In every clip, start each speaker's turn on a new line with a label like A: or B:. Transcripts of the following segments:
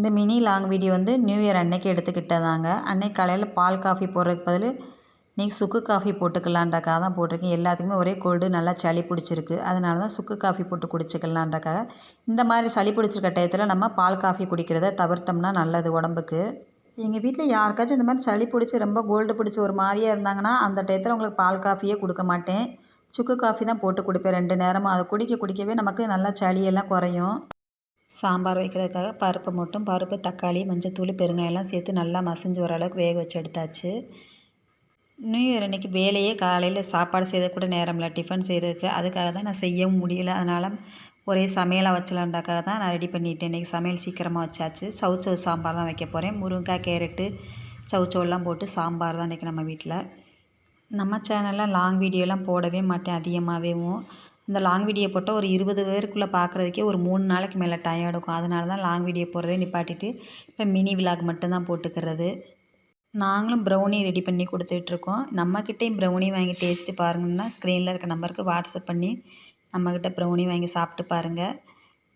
A: இந்த mini long video வந்து new year அன்னைக்கு எடுத்துக்கிட்டதாங்க. அன்னைக்கு காலையில் பால் காஃபி போடுறதுக்கு பதில் இன்றைக்கி சுக்கு காஃபி போட்டுக்கலான்றக்காக தான் போட்டிருக்கேன். எல்லாத்துக்குமே ஒரே கோல்டு நல்லா சளி பிடிச்சிருக்கு. அதனால தான் சுக்கு காஃபி போட்டு குடிச்சிக்கலான்றக்காக இந்த மாதிரி சளி பிடிச்சிருக்க டயத்தில் நம்ம பால் காஃபி குடிக்கிறத தவிர்த்தோம்னா நல்லது உடம்புக்கு. எங்கள் வீட்டில் யாருக்காச்சும் இந்த மாதிரி சளி பிடிச்சி ரொம்ப கோல்டு பிடிச்சி ஒரு மாதிரியாக இருந்தாங்கன்னா அந்த டயத்தில் உங்களுக்கு பால் காஃபியே கொடுக்க மாட்டேன். சுக்கு காஃபி தான் போட்டு கொடுப்பேன். ரெண்டு நேரமும். அதை குடிக்க குடிக்கவே நமக்கு நல்லா சளியெல்லாம் குறையும். சாம்பார் வைக்கிறதுக்காக பருப்பு மட்டும் பருப்பு தக்காளி மஞ்சத்தூள் பெருங்காயெல்லாம் சேர்த்து நல்லா மசிஞ்சு ஓரளவுக்கு வேக வச்சு எடுத்தாச்சு. நியூ இயர் அன்றைக்கி வேலையே காலையில் சாப்பாடு செய்யறது கூட நேரம் இல்லை டிஃபன் செய்கிறதுக்கு அதுக்காக தான் நான் செய்யவும் முடியல. அதனால் ஒரே சமையலாக வச்சலான்டாக்காக தான் நான் ரெடி பண்ணிட்டேன். இன்றைக்கி சமையல் சீக்கிரமாக வச்சாச்சு. சவுச்சவு சாம்பார் தான் வைக்க போகிறேன் முருங்கைக்காய் கேரட்டு சவுச்சவுலாம் போட்டு சாம்பார் தான் இன்றைக்கி நம்ம வீட்டில் நம்ம சேனலில் லாங் வீடியோலாம் போடவே மாட்டேன். அதிகமாகவேவும் இந்த லாங் வீடியோ போட்டால் ஒரு இருபது பேருக்குள்ளே பார்க்குறதுக்கே ஒரு மூணு நாளைக்கு மேலே டைம் எடுக்கும். அதனால தான் லாங் வீடியோ போடுறதே நிப்பாட்டிட்டு இப்போ மினி விலாக் மட்டும்தான் போட்டுக்கிறது. நாங்களும் ப்ரௌனி ரெடி பண்ணி கொடுத்துட்ருக்கோம். நம்மக்கிட்டேயும் ப்ரௌனி வாங்கி டேஸ்ட்டு பாருங்கன்னா ஸ்க்ரீனில் இருக்க நம்பருக்கு வாட்ஸ்அப் பண்ணி நம்மக்கிட்ட ப்ரௌனி வாங்கி சாப்பிட்டு பாருங்கள்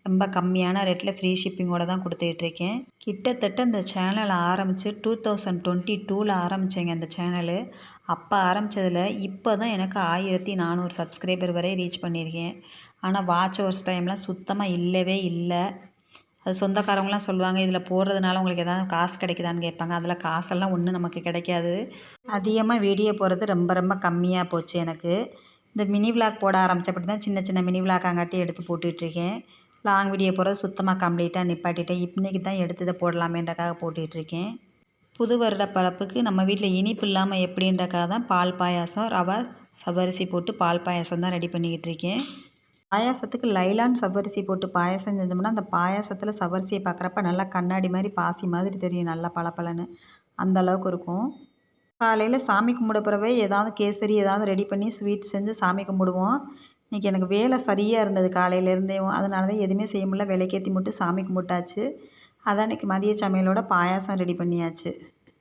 A: ரொம்ப கம்மியான ரேட்டில் ஃப்ரீ ஷிப்பிங்கோடு தான் கொடுத்துட்ருக்கேன் கிட்டத்தட்ட இந்த சேனலை ஆரம்பித்து டூ தௌசண்ட் டுவெண்ட்டி டூவில் ஆரம்பித்தேங்க அந்த சேனலு அப்போ ஆரம்பித்ததில் இப்போ தான் எனக்கு ஆயிரத்தி நானூறு சப்ஸ்கிரைபர் வரை ரீச் பண்ணியிருக்கேன் ஆனால் வாட்ச் ஹவர்ஸ் டைம்லாம் சுத்தமாக இல்லவே இல்லை. அது சொந்தக்காரவங்களாம் சொல்லுவாங்க இதில் போடுறதுனால உங்களுக்கு எதாவது காசு கிடைக்குதான்னு கேட்பாங்க. அதில் காசெல்லாம் ஒன்றும் நமக்கு கிடைக்காது. அதிகமாக வீடியோ போகிறது ரொம்ப ரொம்ப கம்மியாக போச்சு எனக்கு. இந்த மினி விளாக் போட ஆரம்பித்தப்படி தான் சின்ன சின்ன மினி விளாக்காங்காட்டி எடுத்து போட்டுட்ருக்கேன் லாங் வீடியோ போகிறது சுத்தமாக கம்ப்ளீட்டாக நிப்பாட்டிட்டேன். இன்றைக்கி தான் எடுத்து இதை போடலாமேன்றக்காக போட்டுட்ருக்கேன். புது வருட பழப்புக்கு நம்ம வீட்டில் இனிப்பு இல்லாமல் எப்படின்றக்காக தான் பால் பாயாசம் ரவா சவரிசி போட்டு பால் பாயாசம் தான் ரெடி பண்ணிக்கிட்டு இருக்கேன் பாயாசத்துக்கு லைலான் சவரிசி போட்டு பாயாசம் செஞ்சோம்னா அந்த பாயாசத்தில் சவரிசியை பார்க்குறப்ப நல்லா கண்ணாடி மாதிரி பாசி மாதிரி தெரியும் நல்லா பளபளன்னு. அந்த அளவுக்கு இருக்கும். காலையில் சாமி கும்பிட பிறவே ஏதாவது கேசரி ஏதாவது ரெடி பண்ணி ஸ்வீட் செஞ்சு சாமி கும்பிடுவோம். இன்றைக்கி எனக்கு வேலை சரியாக இருந்தது காலையிலேருந்தே அதனால தான் எதுவுமே செய்ய முடியல. விலைக்கேற்றி மட்டும் சாமி கும்பிட்டாச்சு. அதான் இன்றைக்கி மதிய சமையலோட பாயாசம் ரெடி பண்ணியாச்சு.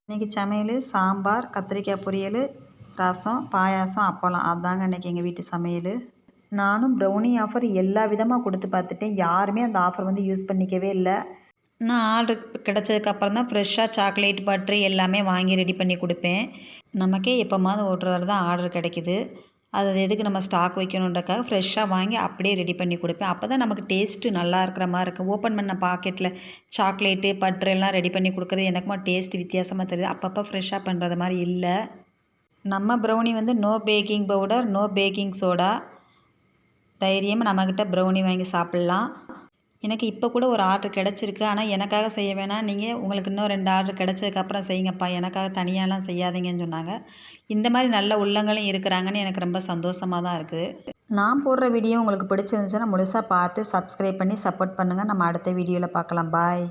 A: இன்றைக்கி சமையல் சாம்பார் கத்திரிக்காய் பொரியல் ரசம் பாயாசம் அப்பளம். அதாங்க இன்றைக்கி எங்கள் வீட்டு சமையல். நானும் ப்ரௌனி ஆஃபர் எல்லா விதமாக கொடுத்து பார்த்துட்டேன். யாருமே அந்த ஆஃபர் வந்து யூஸ் பண்ணிக்கவே இல்லை. நான் ஆர்டர் கிடச்சதுக்கப்புறம் தான் ஃப்ரெஷ்ஷாக சாக்லேட் பட்ரு எல்லாமே வாங்கி ரெடி பண்ணி கொடுப்பேன். நமக்கே எப்போமாவது ஒரு தான் ஆர்டர் கிடைக்கிது. அது எதுக்கு நம்ம ஸ்டாக் வைக்கணுன்றக்காக ஃப்ரெஷ்ஷாக வாங்கி அப்படியே ரெடி பண்ணி கொடுப்பேன். அப்போ தான் நமக்கு டேஸ்ட்டு நல்லா இருக்கிற மாதிரி இருக்கும். ஓப்பன் பண்ண பாக்கெட்டில் சாக்லேட்டு பட்ரு எல்லாம் ரெடி பண்ணி கொடுக்குறது எனக்குமா டேஸ்ட் வித்தியாசமாக தெரியுது. அப்பப்போ ஃப்ரெஷ்ஷாக பண்ணுறது மாதிரி இல்லை. நம்ம ப்ரௌனி வந்து no baking powder no baking soda தைரியமாக நம்மக்கிட்ட ப்ரௌனி வாங்கி சாப்பிட்லாம். எனக்கு இப்போ கூட ஒரு ஆர்டர் கிடச்சிருக்கு. ஆனால் எனக்காக செய்ய வேணாம். நீங்கள் உங்களுக்கு இன்னும் ரெண்டு ஆர்டர் கிடச்சதுக்கப்புறம் செய்யுங்கப்பா. எனக்காக தனியாலாம் செய்யாதீங்கன்னு சொன்னாங்க. இந்த மாதிரி நல்ல உள்ளங்களும் இருக்கிறாங்கன்னு எனக்கு ரொம்ப சந்தோஷமாக தான் இருக்குது நான் போடுற வீடியோ உங்களுக்கு பிடிச்சிருந்துச்சுன்னா முழுசாக பார்த்து சப்ஸ்கிரைப் பண்ணி சப்போர்ட் பண்ணுங்கள் நம்ம அடுத்த வீடியோவில் பார்க்கலாம். பாய்